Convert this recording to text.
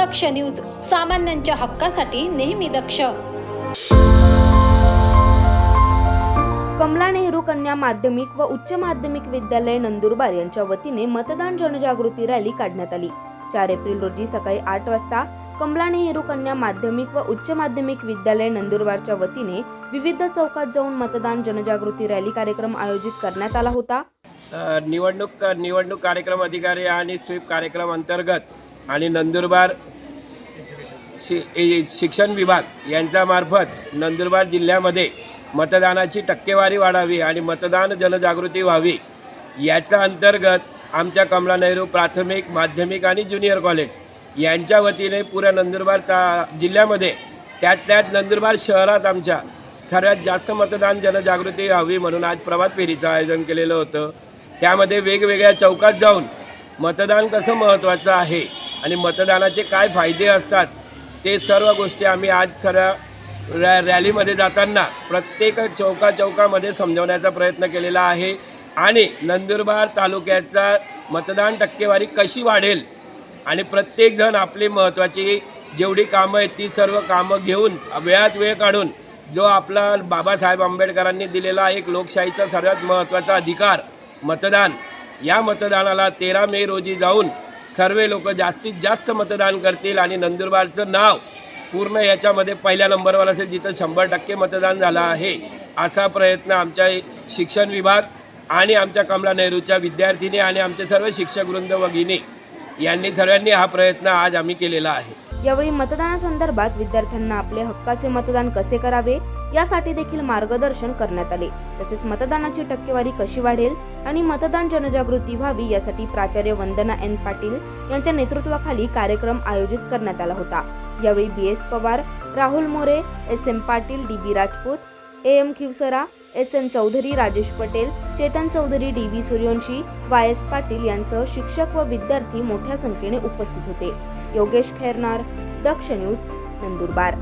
दक्ष news सामान्यांच्या हक्कासाठी नेहमी दक्ष. कमला नेहरू कन्या माध्यमिक व उच्च माध्यमिक विद्यालय नंदुरबार यांच्या वतीने मतदान जनजागृती रॅली काढण्यात आली. चार एप्रिल रोजी सकाळी आठ वाजता कमला नेहरू कन्या माध्यमिक व उच्च माध्यमिक विद्यालय नंदुरबारच्या वतीने विविध चौकात जाऊन मतदान जनजागृती रॅली कार्यक्रम आयोजित करण्यात आला होता. निवडणूक निवडणूक कार्यक्रम अधिकारी आणि स्वीप कार्यक्रम अंतर्गत आणि नंदुरबार शि ए- शिक्षण विभाग यांच्यामार्फत नंदुरबार जिल्ह्यामध्ये मतदानाची टक्केवारी वाढावी आणि मतदान जनजागृती व्हावी. याच्या अंतर्गत आमच्या कमला नेहरू प्राथमिक माध्यमिक आणि ज्युनियर कॉलेज यांच्या वतीने पुऱ्या नंदुरबार ता जिल्ह्यामध्ये त्यात त्यात नंदुरबार शहरात आमच्या सर्वात जास्त मतदान जनजागृती व्हावी म्हणून आज प्रभात फेरीचं आयोजन केलेलं होतं. त्यामध्ये वेगवेगळ्या चौकात जाऊन मतदान कसं महत्त्वाचं आहे आणि मतदानाचे काय फायदे असतात ते सर्व गोष्टी आम्ही आज सर्व रॅ रॅलीमध्ये जाताना प्रत्येक चौका चौकामध्ये समजवण्याचा प्रयत्न केलेला आहे. आणि नंदुरबार तालुक्याचा मतदान टक्केवारी कशी वाढेल आणि प्रत्येकजण आपली महत्त्वाची जेवढी कामं आहेत ती सर्व कामं घेऊन वेळात वेळ काढून जो आपला बाबासाहेब आंबेडकरांनी दिलेला एक लोकशाहीचा सर्वात महत्त्वाचा अधिकार मतदान. या मतदानाला तेरा मे रोजी जाऊन सर्व लोक जास्तीत जास्त मतदान करतील आणि नंदुरबारचं नाव पूर्ण याच्यामध्ये पहिल्या नंबरवर असेल जिथं शंभर टक्के मतदान झालं आहे असा प्रयत्न आमच्या शिक्षण विभाग आणि आमच्या कमला नेहरूच्या विद्यार्थिनी आणि आमचे सर्व शिक्षक वृंद यांनी सर्वांनी हा प्रयत्न आज आम्ही केलेला आहे. यावेळी मतदानासंदर्भात विद्यार्थ्यांना आपले हक्काचे मतदान कसे करावे? यासाठी देखील मार्गदर्शन करण्यात आले. तसेच मतदानाची टक्केवारी कशी वाढेल आणि मतदान जनजागृती व्हावी यासाठी प्राचार्य वंदना एन पाटील यांच्या नेतृत्वाखाली कार्यक्रम आयोजित करण्यात आला होता. यावेळी B S Pawar Rahul More S M Patil D B Rajput A M Khivsara S N Chaudhari Rajesh Patel Chetan Chaudhari D V Suryawanshi Y S Patil यांसह शिक्षक व विद्यार्थी मोठ्या संख्येने उपस्थित होते. योगेश खैरनार दक्ष न्यूज नंदुरबार.